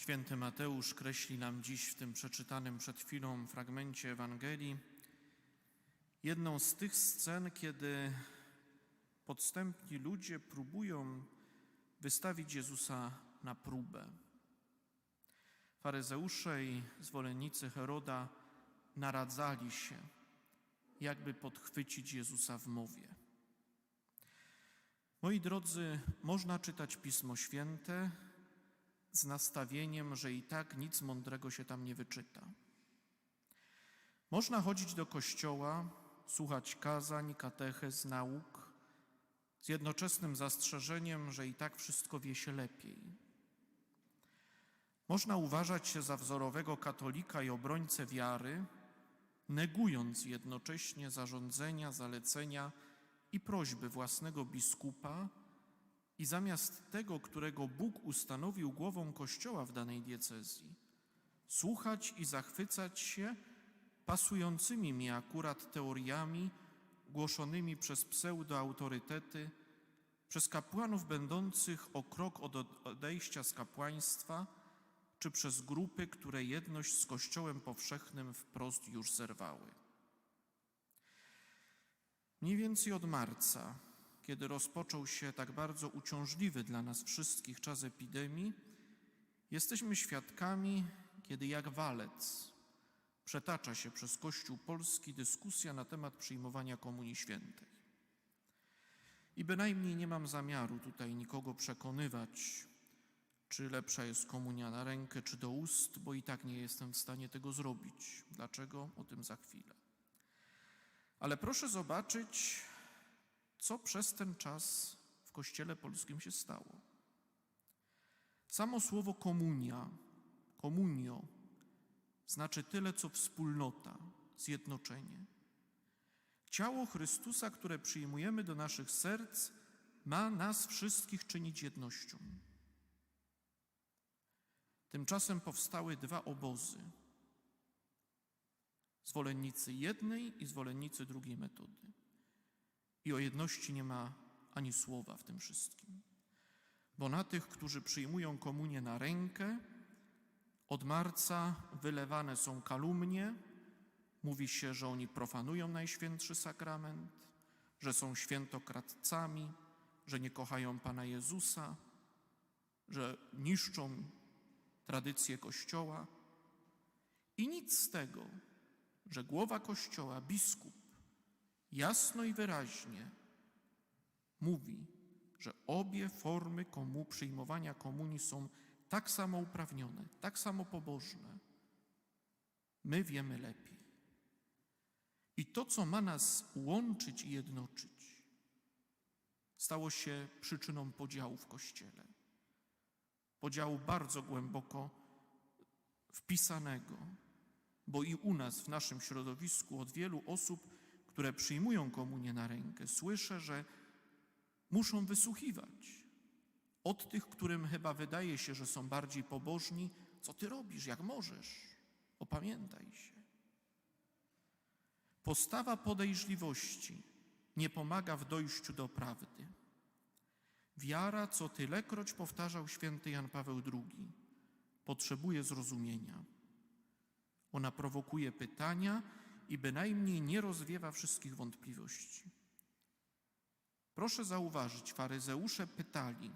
Święty Mateusz kreśli nam dziś w tym przeczytanym przed chwilą fragmencie Ewangelii jedną z tych scen, kiedy podstępni ludzie próbują wystawić Jezusa na próbę. Faryzeusze i zwolennicy Heroda naradzali się, jakby podchwycić Jezusa w mowie. Moi drodzy, można czytać Pismo Święte z nastawieniem, że i tak nic mądrego się tam nie wyczyta. Można chodzić do kościoła, słuchać kazań, katechez, nauk, z jednoczesnym zastrzeżeniem, że i tak wszystko wie się lepiej. Można uważać się za wzorowego katolika i obrońcę wiary, negując jednocześnie zarządzenia, zalecenia i prośby własnego biskupa i zamiast tego, którego Bóg ustanowił głową Kościoła w danej diecezji, słuchać i zachwycać się pasującymi mi akurat teoriami głoszonymi przez pseudoautorytety, przez kapłanów będących o krok od odejścia z kapłaństwa, czy przez grupy, które jedność z Kościołem powszechnym wprost już zerwały. Mniej więcej od marca, kiedy rozpoczął się tak bardzo uciążliwy dla nas wszystkich czas epidemii, jesteśmy świadkami, kiedy jak walec przetacza się przez Kościół polski dyskusja na temat przyjmowania Komunii Świętej. I bynajmniej nie mam zamiaru tutaj nikogo przekonywać, czy lepsza jest komunia na rękę, czy do ust, bo i tak nie jestem w stanie tego zrobić. Dlaczego? O tym za chwilę. Ale proszę zobaczyć, co przez ten czas w Kościele Polskim się stało. Samo słowo komunia, komunio, znaczy tyle, co wspólnota, zjednoczenie. Ciało Chrystusa, które przyjmujemy do naszych serc, ma nas wszystkich czynić jednością. Tymczasem powstały dwa obozy. Zwolennicy jednej i zwolennicy drugiej metody. I o jedności nie ma ani słowa w tym wszystkim. Bo na tych, którzy przyjmują komunię na rękę, od marca wylewane są kalumnie, mówi się, że oni profanują Najświętszy Sakrament, że są świętokradcami, że nie kochają Pana Jezusa, że niszczą tradycję Kościoła. I nic z tego, że głowa Kościoła, biskup, jasno i wyraźnie mówi, że obie formy komu, przyjmowania komunii są tak samo uprawnione, tak samo pobożne. My wiemy lepiej. I to, co ma nas łączyć i jednoczyć, stało się przyczyną podziału w Kościele. Podziału bardzo głęboko wpisanego, bo i u nas, w naszym środowisku, od wielu osób, które przyjmują komunię na rękę, słyszę, że muszą wysłuchiwać od tych, którym chyba wydaje się, że są bardziej pobożni, co ty robisz, jak możesz, opamiętaj się. Postawa podejrzliwości nie pomaga w dojściu do prawdy. Wiara, co tylekroć powtarzał święty Jan Paweł II, potrzebuje zrozumienia. Ona prowokuje pytania i bynajmniej nie rozwiewa wszystkich wątpliwości. Proszę zauważyć, faryzeusze pytali,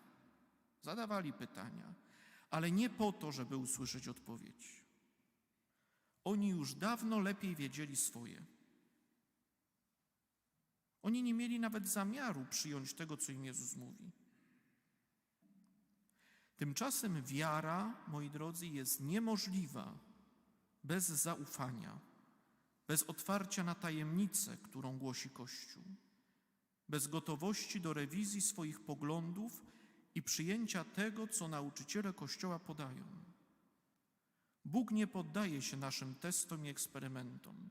zadawali pytania, ale nie po to, żeby usłyszeć odpowiedź. Oni już dawno lepiej wiedzieli swoje. Oni nie mieli nawet zamiaru przyjąć tego, co im Jezus mówi. Tymczasem wiara, moi drodzy, jest niemożliwa bez zaufania, bez otwarcia na tajemnicę, którą głosi Kościół, bez gotowości do rewizji swoich poglądów i przyjęcia tego, co nauczyciele Kościoła podają. Bóg nie poddaje się naszym testom i eksperymentom.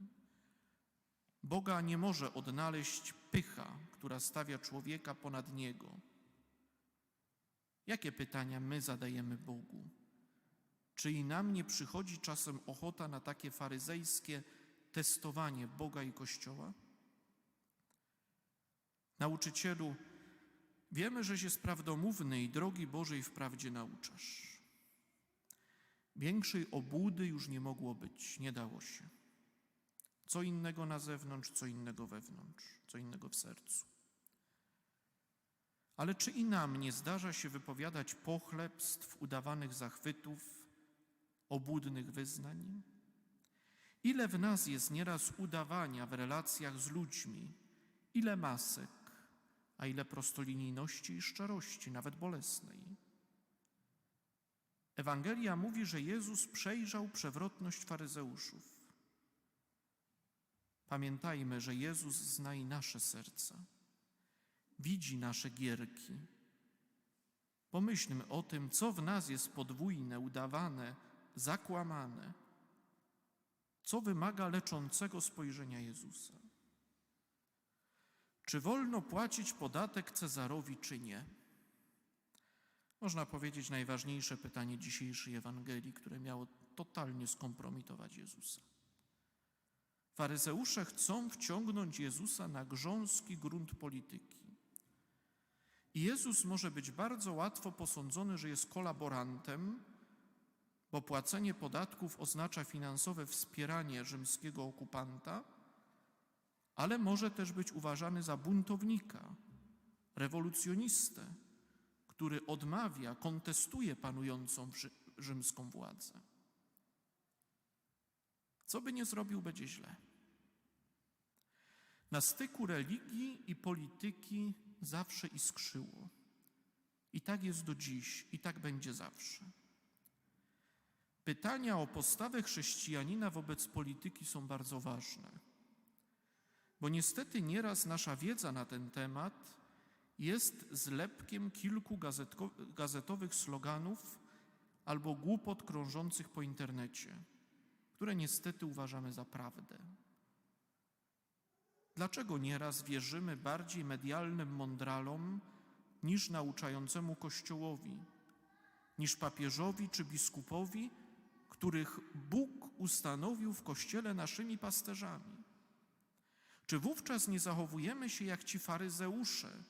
Boga nie może odnaleźć pycha, która stawia człowieka ponad niego. Jakie pytania my zadajemy Bogu? Czy i nam nie przychodzi czasem ochota na takie faryzejskie testowanie Boga i Kościoła? Nauczycielu, wiemy, że jest prawdomówny i drogi Bożej wprawdzie nauczasz. Większej obłudy już nie mogło być, nie dało się. Co innego na zewnątrz, co innego wewnątrz, co innego w sercu. Ale czy i nam nie zdarza się wypowiadać pochlebstw, udawanych zachwytów, obłudnych wyznań? Ile w nas jest nieraz udawania w relacjach z ludźmi, ile masek, a ile prostolinijności i szczerości, nawet bolesnej. Ewangelia mówi, że Jezus przejrzał przewrotność faryzeuszów. Pamiętajmy, że Jezus zna i nasze serca, widzi nasze gierki. Pomyślmy o tym, co w nas jest podwójne, udawane, zakłamane, co wymaga leczącego spojrzenia Jezusa. Czy wolno płacić podatek Cezarowi, czy nie? Można powiedzieć najważniejsze pytanie dzisiejszej Ewangelii, które miało totalnie skompromitować Jezusa. Faryzeusze chcą wciągnąć Jezusa na grząski grunt polityki. I Jezus może być bardzo łatwo posądzony, że jest kolaborantem, bo płacenie podatków oznacza finansowe wspieranie rzymskiego okupanta, ale może też być uważany za buntownika, rewolucjonistę, który odmawia, kontestuje panującą rzymską władzę. Co by nie zrobił, będzie źle. Na styku religii i polityki zawsze iskrzyło. I tak jest do dziś, i tak będzie zawsze. Pytania o postawę chrześcijanina wobec polityki są bardzo ważne, bo niestety nieraz nasza wiedza na ten temat jest zlepkiem kilku gazetowych sloganów albo głupot krążących po internecie, które niestety uważamy za prawdę. Dlaczego nieraz wierzymy bardziej medialnym mądralom niż nauczającemu Kościołowi, niż papieżowi czy biskupowi, których Bóg ustanowił w Kościele naszymi pasterzami? Czy wówczas nie zachowujemy się jak ci faryzeusze,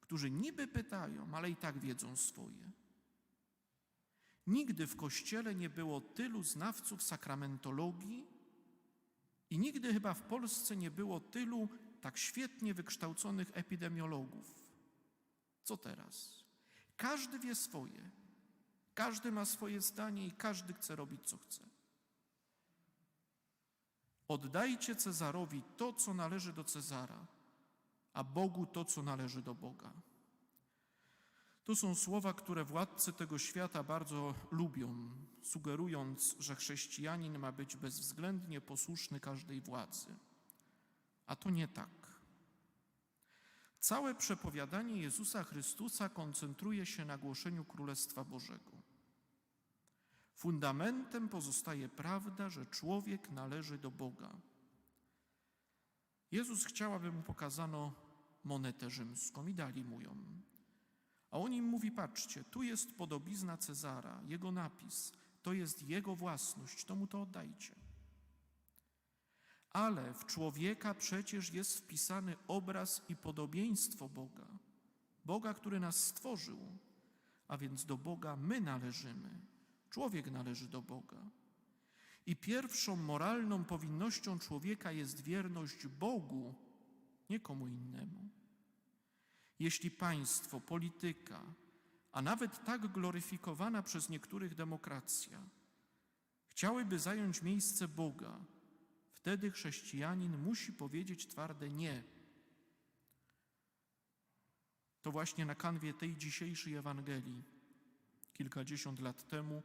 którzy niby pytają, ale i tak wiedzą swoje? Nigdy w Kościele nie było tylu znawców sakramentologii i nigdy chyba w Polsce nie było tylu tak świetnie wykształconych epidemiologów. Co teraz? Każdy wie swoje, każdy ma swoje zdanie i każdy chce robić, co chce. Oddajcie Cezarowi to, co należy do Cezara, a Bogu to, co należy do Boga. To są słowa, które władcy tego świata bardzo lubią, sugerując, że chrześcijanin ma być bezwzględnie posłuszny każdej władzy. A to nie tak. Całe przepowiadanie Jezusa Chrystusa koncentruje się na głoszeniu Królestwa Bożego. Fundamentem pozostaje prawda, że człowiek należy do Boga. Jezus chciał, aby mu pokazano monetę rzymską i dali mu ją. A on im mówi: Patrzcie, tu jest podobizna Cezara, jego napis, to jest jego własność, to mu to oddajcie. Ale w człowieka przecież jest wpisany obraz i podobieństwo Boga, Boga, który nas stworzył, a więc do Boga my należymy, człowiek należy do Boga. I pierwszą moralną powinnością człowieka jest wierność Bogu, nie komu innemu. Jeśli państwo, polityka, a nawet tak gloryfikowana przez niektórych demokracja, chciałyby zająć miejsce Boga, wtedy chrześcijanin musi powiedzieć twarde nie. To właśnie na kanwie tej dzisiejszej Ewangelii kilkadziesiąt lat temu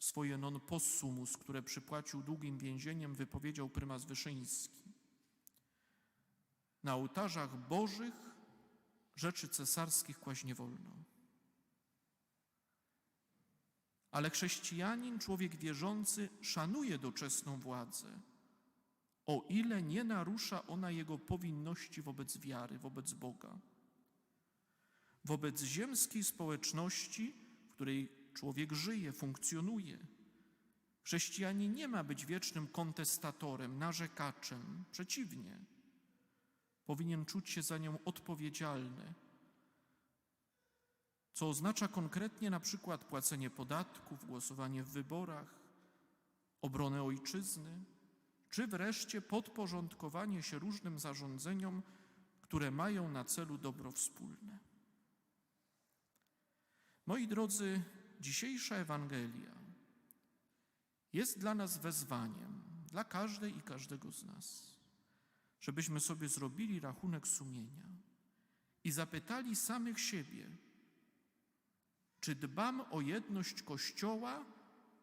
swoje non possumus, które przypłacił długim więzieniem, wypowiedział prymas Wyszyński. Na ołtarzach bożych rzeczy cesarskich kłaść nie wolno. Ale chrześcijanin, człowiek wierzący, szanuje doczesną władzę, o ile nie narusza ona jego powinności wobec wiary, wobec Boga. Wobec ziemskiej społeczności, w której człowiek żyje, funkcjonuje. Chrześcijanin nie ma być wiecznym kontestatorem, narzekaczem. Przeciwnie, powinien czuć się za nią odpowiedzialny. co oznacza konkretnie na przykład płacenie podatków, głosowanie w wyborach, obronę ojczyzny, czy wreszcie podporządkowanie się różnym zarządzeniom, które mają na celu dobro wspólne. Moi drodzy, dzisiejsza Ewangelia jest dla nas wezwaniem, dla każdej i każdego z nas, żebyśmy sobie zrobili rachunek sumienia i zapytali samych siebie, czy dbam o jedność Kościoła,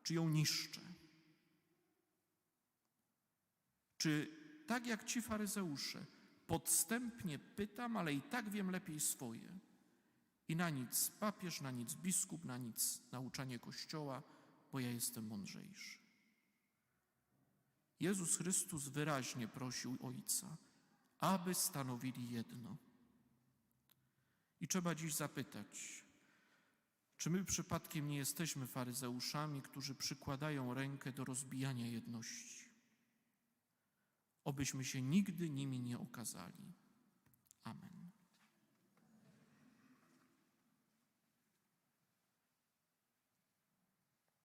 czy ją niszczę? Czy tak jak ci faryzeusze, podstępnie pytam, ale i tak wiem lepiej swoje? I na nic papież, na nic biskup, na nic nauczanie Kościoła, bo ja jestem mądrzejszy. Jezus Chrystus wyraźnie prosił Ojca, aby stanowili jedno. I trzeba dziś zapytać, czy my przypadkiem nie jesteśmy faryzeuszami, którzy przykładają rękę do rozbijania jedności? Obyśmy się nigdy nimi nie okazali. Amen.